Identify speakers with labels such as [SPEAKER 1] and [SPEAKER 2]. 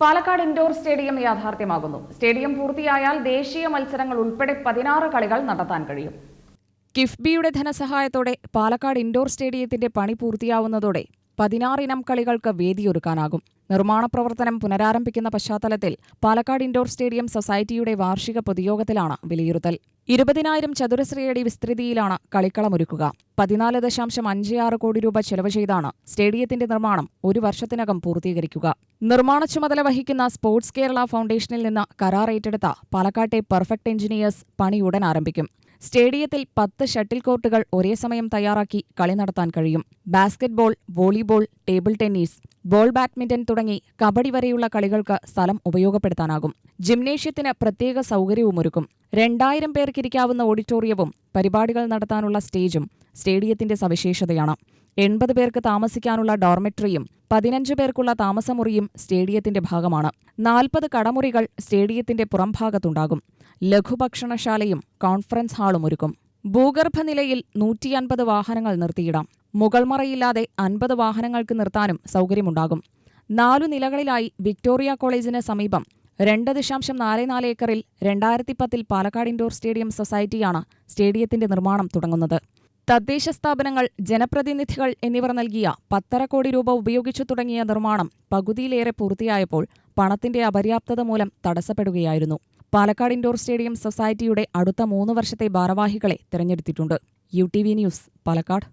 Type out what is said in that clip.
[SPEAKER 1] Palakkad indoor stadium യാഥാർത്ഥ്യമാകുന്നു. Stadium പൂർത്തിയായാൽ ദേശീയ മത്സരങ്ങൾ ഉൾപ്പെടെ പതിനാറ് കളികൾ നടത്താൻ കഴിയും. കിഫ്ബിയുടെ ധനസഹായത്തോടെ പാലക്കാട് ഇൻഡോർ സ്റ്റേഡിയത്തിന്റെ പണി പൂർത്തിയാവുന്നതോടെ പതിനാറിനം കളികൾക്ക് വേദിയൊരുക്കാനാകും. നിർമ്മാണ പ്രവർത്തനം പുനരാരംഭിക്കുന്ന പശ്ചാത്തലത്തിൽ പാലക്കാട് ഇൻഡോർ സ്റ്റേഡിയം സൊസൈറ്റിയുടെ വാർഷിക പൊതുയോഗത്തിലാണ് വിലയിരുത്തൽ. ഇരുപതിനായിരം ചതുരശ്രയടി വിസ്തൃതിയിലാണ് കളിക്കളമൊരുക്കുക. പതിനാല് ദശാംശം അഞ്ച് ആറ് കോടി രൂപ ചെലവ് ചെയ്താണ് സ്റ്റേഡിയത്തിന്റെ നിർമ്മാണം ഒരു വർഷത്തിനകം പൂർത്തീകരിക്കുക. നിർമ്മാണ ചുമതല വഹിക്കുന്ന സ്പോർട്സ് കേരള ഫൗണ്ടേഷനിൽ നിന്ന് കരാർ ഏറ്റെടുത്ത പാലക്കാട്ടെ പെർഫെക്റ്റ് എഞ്ചിനീയേഴ്സ് പണി ഉടൻ ആരംഭിക്കും. സ്റ്റേഡിയത്തിൽ പത്ത് ഷട്ടിൽ കോർട്ടുകൾ ഒരേ സമയം തയ്യാറാക്കി കളി നടത്താൻ കഴിയും. Basketball volleyball table tennis ball badminton തുടങ്ങി കബഡി വരെയുള്ള കളികൾക്ക് സ്ഥലം ഉപയോഗപ്പെടുത്താനാകും. ജിംനേഷ്യത്തിന് പ്രത്യേക സൗകര്യവുമൊരുക്കും രണ്ടായിരം പേർക്കിരിക്കാവുന്ന ഓഡിറ്റോറിയവും പരിപാടികൾ നടത്താനുള്ള സ്റ്റേജും സ്റ്റേഡിയത്തിന്റെ സവിശേഷതയാണ്. എൺപത് പേർക്ക് താമസിക്കാനുള്ള ഡോർമെട്രിയും പതിനഞ്ച് പേർക്കുള്ള താമസമുറിയും സ്റ്റേഡിയത്തിന്റെ ഭാഗമാണ്. നാൽപ്പത് കടമുറികൾ സ്റ്റേഡിയത്തിന്റെ പുറംഭാഗത്തുണ്ടാകും. ലഘുഭക്ഷണശാലയും കോൺഫറൻസ് ഹാളും ഒരുക്കും. ഭൂഗർഭനിലയിൽ നൂറ്റിയൻപത് വാഹനങ്ങൾ നിർത്തിയിടാം. മുകൾമറയില്ലാതെ അൻപത് വാഹനങ്ങൾക്ക് നിർത്താനും സൗകര്യമുണ്ടാകും. നാലു നിലകളിലായി വിക്ടോറിയ കോളേജിന് സമീപം രണ്ട് ദശാംശം നാല് നാല് ഏക്കറിൽ രണ്ടായിരത്തി പത്തിൽ പാലക്കാട് ഇൻഡോർ സ്റ്റേഡിയം സൊസൈറ്റിയാണ് സ്റ്റേഡിയത്തിന്റെ നിർമ്മാണം തുടങ്ങുന്നത്. തദ്ദേശ സ്ഥാപനങ്ങൾ ജനപ്രതിനിധികൾ എന്നിവർ നൽകിയ പത്തര കോടി രൂപ ഉപയോഗിച്ചു തുടങ്ങിയ നിർമ്മാണം പകുതിയിലേറെ പൂർത്തിയായപ്പോൾ പണത്തിന്റെ അപര്യാപ്തത മൂലം തടസ്സപ്പെടുകയായിരുന്നു. പാലക്കാട് ഇൻഡോർ സ്റ്റേഡിയം സൊസൈറ്റിയുടെ അടുത്ത മൂന്ന് വർഷത്തെ ഭാരവാഹികളെ തിരഞ്ഞെടുത്തിട്ടുണ്ട്. U T V news Palakkad.